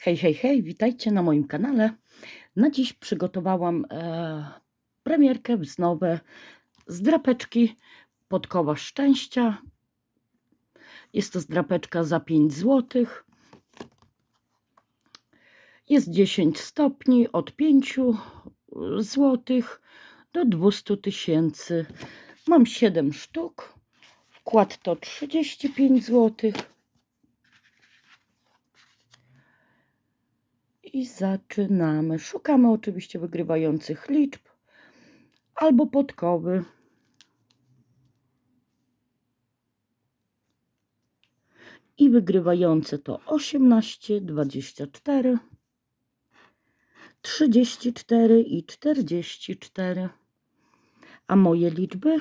Hej, hej, hej, witajcie na moim kanale. Na dziś przygotowałam e, premierkę wznowe z drapeczki Podkowa Szczęścia. Jest to zdrapeczka za 5 zł. Jest 10 stopni od 5 zł do 200 tysięcy. Mam 7 sztuk. Wkład to 35 zł. I zaczynamy. Szukamy oczywiście wygrywających liczb albo podkowy. I wygrywające to 18, 24, 34 i 44. A moje liczby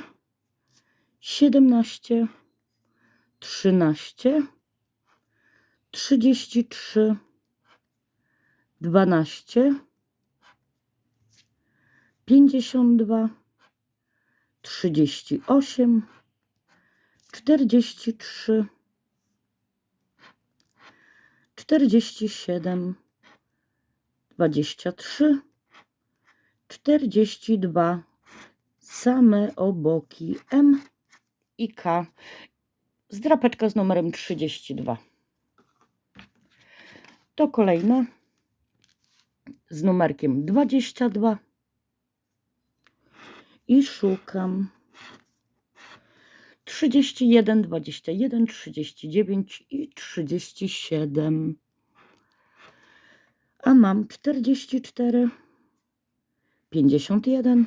17, 13, 33, dwanaście, pięćdziesiąt dwa, trzydzieści osiem, czterdzieści trzy, czterdzieści siedem, dwadzieścia trzy, czterdzieści dwa, same oboki M i K. Zdrapeczka z numerem 32. To kolejna z numerkiem 22 i szukam 31, 21, 39 i 37. A mam 44, 51,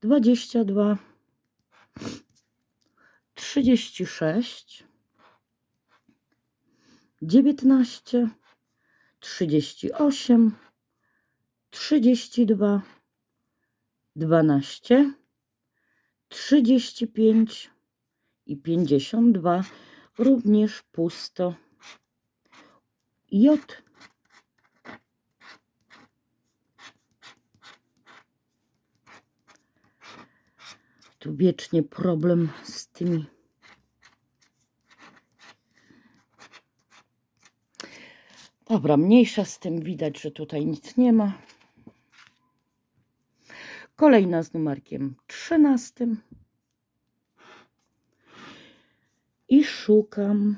22, 36, 19, 38, 32, 12, 35 i 52. Również pusto. J. Tu wiecznie problem z tymi. Dobra, mniejsza z tym widać, że tutaj nic nie ma. Kolejna z numerkiem 13. I szukam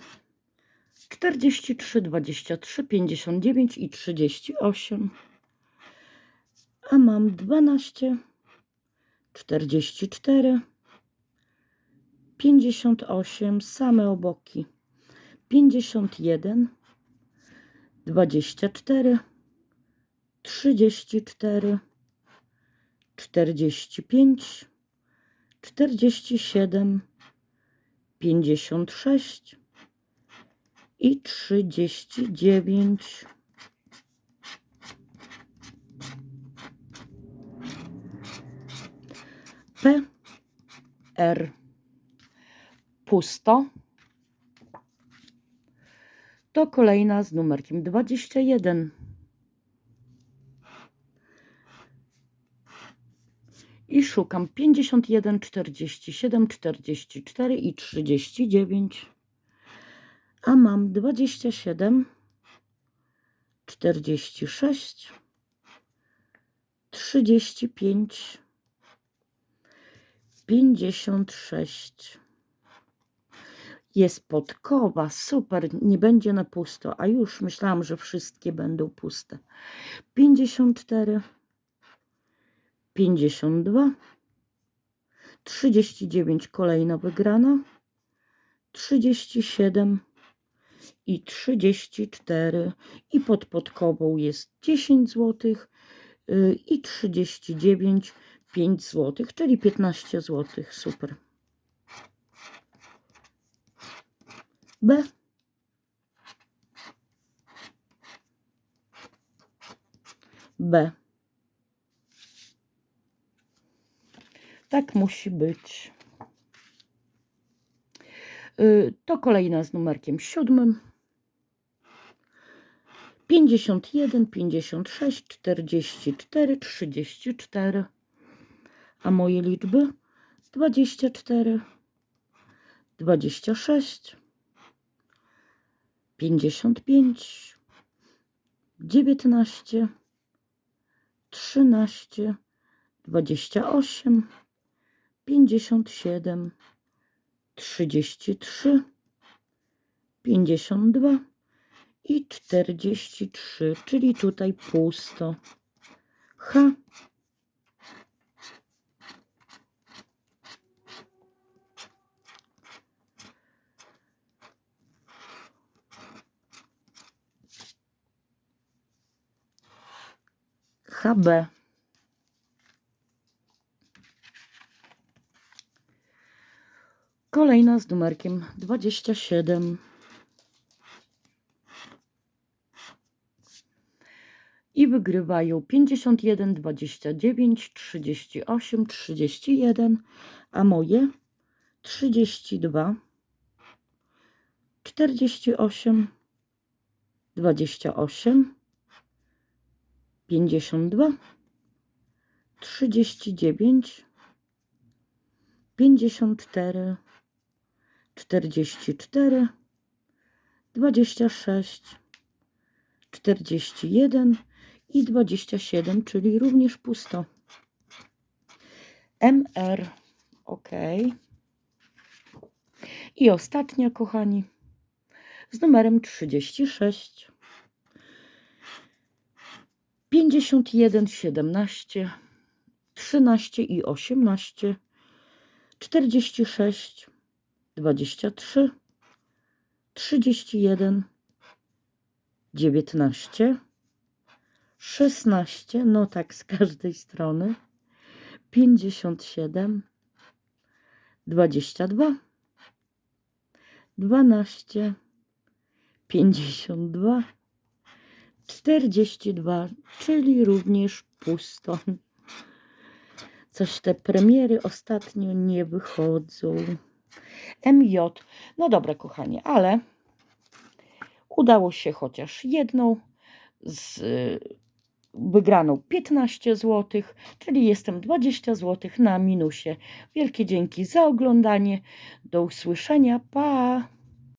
43, 23, 59 i 38. A mam 12, 44, 58, same oboki. 51, 24, 34, 45, 47, 56 i 39. P, R. Pusto. To kolejna z numerkiem 21. i szukam 51, 47, 44 i 39. A mam 27, 46, 35, 56. Jest podkowa, super, nie będzie na pusto, a już myślałam, że wszystkie będą puste. 54, 52, 39 kolejna wygrana, 37 i 34 i pod podkową jest 10 zł i 39 5 zł, czyli 15 zł. Super. B. B. Tak musi być. Y, to kolejna z numerkiem siódmym. 51, 56, 44, 34. A moje liczby 24, 26, 55, dziewiętnaście, trzynaście, dwadzieścia osiem, pięćdziesiąt siedem, trzydzieści trzy, pięćdziesiąt dwa i czterdzieści trzy, czyli tutaj pusto. H. HB. Kolejna z numerkiem 27. I wygrywają 51, 29, 38, 31, a moje 32, 48, 28, 52, 39, 54, 44, 26, 41 i 27, czyli również pusto. MR, ok. I ostatnia, kochani, z numerem 36. 51, 17, 13 i 18, 46, 23, 31, 19, 16, no tak z każdej strony, 57, 22, 12, 52, 42, czyli również pusto. Coś te premiery ostatnio nie wychodzą. MJ. No dobra, kochanie, ale udało się chociaż jedną z y, wygraną 15 zł, czyli jestem 20 zł na minusie. Wielkie dzięki za oglądanie. Do usłyszenia. Pa!